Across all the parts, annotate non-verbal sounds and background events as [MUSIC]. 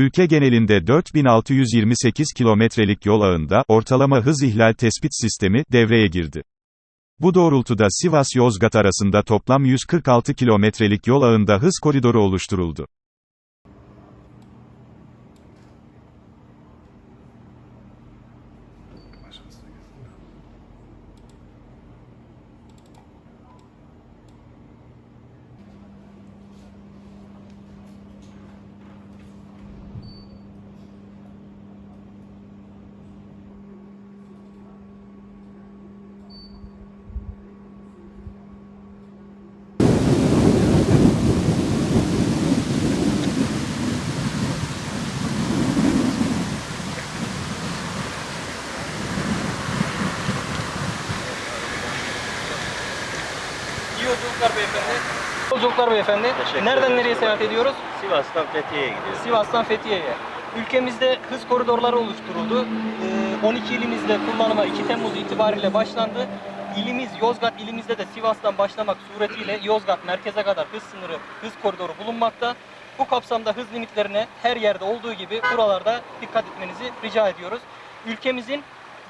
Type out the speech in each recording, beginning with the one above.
Ülke genelinde 4628 kilometrelik yol ağında, ortalama hız ihlal tespit sistemi, devreye girdi. Bu doğrultuda Sivas-Yozgat arasında toplam 146 kilometrelik yol ağında hız koridoru oluşturuldu. Yolculuklar beyefendi. Yolculuklar beyefendi. Teşekkür Nereden nereye seyahat ediyoruz? Sivas'tan Fethiye'ye gidiyoruz. Sivas'tan Fethiye'ye. Ülkemizde hız koridorları oluşturuldu. Ee, 12 ilimizde kullanıma 2 Temmuz itibariyle başlandı. İlimiz Yozgat ilimizde de Sivas'tan başlamak suretiyle Yozgat merkeze kadar hız sınırı, hız koridoru bulunmakta. Bu kapsamda hız limitlerine her yerde olduğu gibi buralarda dikkat etmenizi rica ediyoruz. Ülkemizin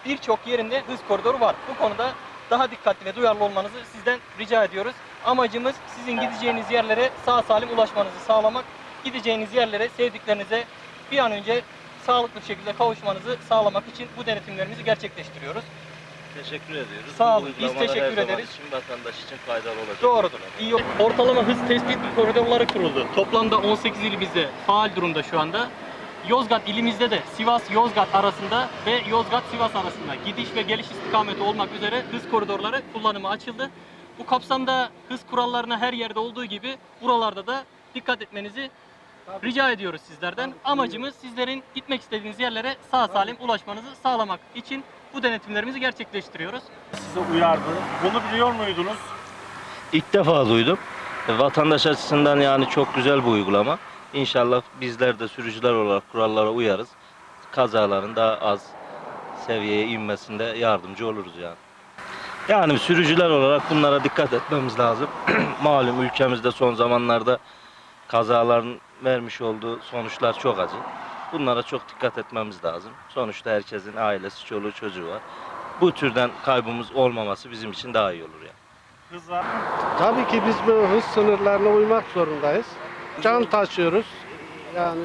birçok yerinde hız koridoru var. Bu konuda daha dikkatli ve duyarlı olmanızı sizden rica ediyoruz. Amacımız sizin gideceğiniz yerlere sağ salim ulaşmanızı sağlamak. Gideceğiniz yerlere sevdiklerinize bir an önce sağlıklı bir şekilde kavuşmanızı sağlamak için bu denetimlerimizi gerçekleştiriyoruz. Teşekkür ediyoruz. Sağ olun, biz teşekkür ederiz. için vatandaş için faydalı olacak. Doğrudur. İyi. Ortalama hız tespit koridorları kuruldu. Toplamda 18 ilimizde faal durumda şu anda. Yozgat ilimizde de Sivas-Yozgat arasında ve Yozgat-Sivas arasında gidiş ve geliş istikameti olmak üzere hız koridorları kullanıma açıldı. Bu kapsamda hız kurallarına her yerde olduğu gibi buralarda da dikkat etmenizi rica ediyoruz sizlerden. Amacımız sizlerin gitmek istediğiniz yerlere sağ salim ulaşmanızı sağlamak için bu denetimlerimizi gerçekleştiriyoruz. size uyardı. Bunu biliyor muydunuz? İlk defa duydum. E, Vatandaş açısından yani çok güzel bir uygulama. İnşallah bizler de sürücüler olarak kurallara uyarız. Kazaların daha az seviyeye inmesinde yardımcı oluruz yani. Yani sürücüler olarak bunlara dikkat etmemiz lazım. [CLEARS THROAT] Malum ülkemizde son zamanlarda kazaların vermiş olduğu sonuçlar çok acı. Bunlara çok dikkat etmemiz lazım. Sonuçta herkesin ailesi, çoluğu, çocuğu var. Bu türden kaybımız olmaması bizim için daha iyi olur yani. Hıza Tabii ki biz bu hız sınırlarına uymak zorundayız. Can taşıyoruz. Yani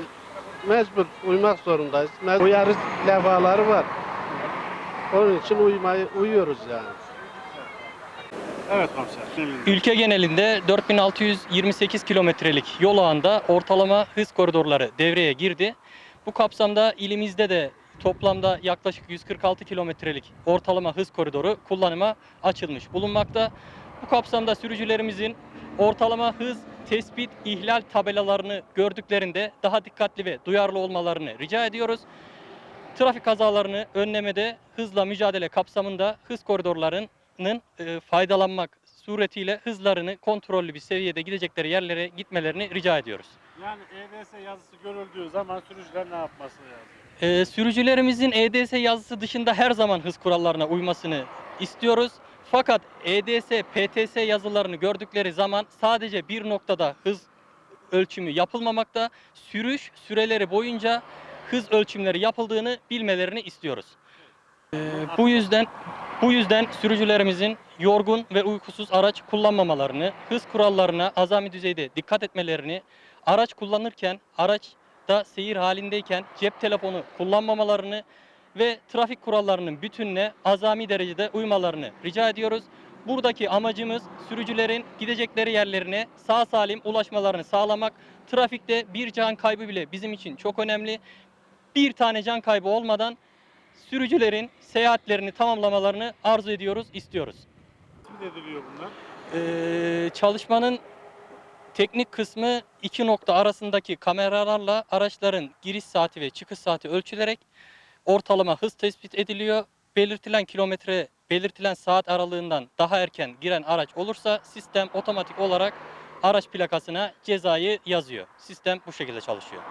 mecbur uymak zorundayız. Me- Uyarı levhaları var. Onun için uymayı uyuyoruz yani. Evet komiser. Ülke genelinde 4628 kilometrelik yol ağında ortalama hız koridorları devreye girdi. Bu kapsamda ilimizde de toplamda yaklaşık 146 kilometrelik ortalama hız koridoru kullanıma açılmış bulunmakta. Bu kapsamda sürücülerimizin ortalama hız tespit ihlal tabelalarını gördüklerinde daha dikkatli ve duyarlı olmalarını rica ediyoruz. Trafik kazalarını önlemede hızla mücadele kapsamında hız koridorlarının e, faydalanmak suretiyle hızlarını kontrollü bir seviyede gidecekleri yerlere gitmelerini rica ediyoruz. Yani EDS yazısı görüldüğü zaman sürücüler ne yapması lazım? Ee, sürücülerimizin EDS yazısı dışında her zaman hız kurallarına uymasını istiyoruz. Fakat EDS, PTS yazılarını gördükleri zaman sadece bir noktada hız ölçümü yapılmamakta, sürüş süreleri boyunca hız ölçümleri yapıldığını bilmelerini istiyoruz. Ee, bu yüzden bu yüzden sürücülerimizin yorgun ve uykusuz araç kullanmamalarını, hız kurallarına azami düzeyde dikkat etmelerini, araç kullanırken araçta seyir halindeyken cep telefonu kullanmamalarını ve trafik kurallarının bütününe azami derecede uymalarını rica ediyoruz. Buradaki amacımız sürücülerin gidecekleri yerlerine sağ salim ulaşmalarını sağlamak. Trafikte bir can kaybı bile bizim için çok önemli. Bir tane can kaybı olmadan sürücülerin seyahatlerini tamamlamalarını arzu ediyoruz, istiyoruz. Tespit ediliyor bunlar. Ee, çalışmanın teknik kısmı iki nokta arasındaki kameralarla araçların giriş saati ve çıkış saati ölçülerek ortalama hız tespit ediliyor. Belirtilen kilometre, belirtilen saat aralığından daha erken giren araç olursa sistem otomatik olarak araç plakasına cezayı yazıyor. Sistem bu şekilde çalışıyor.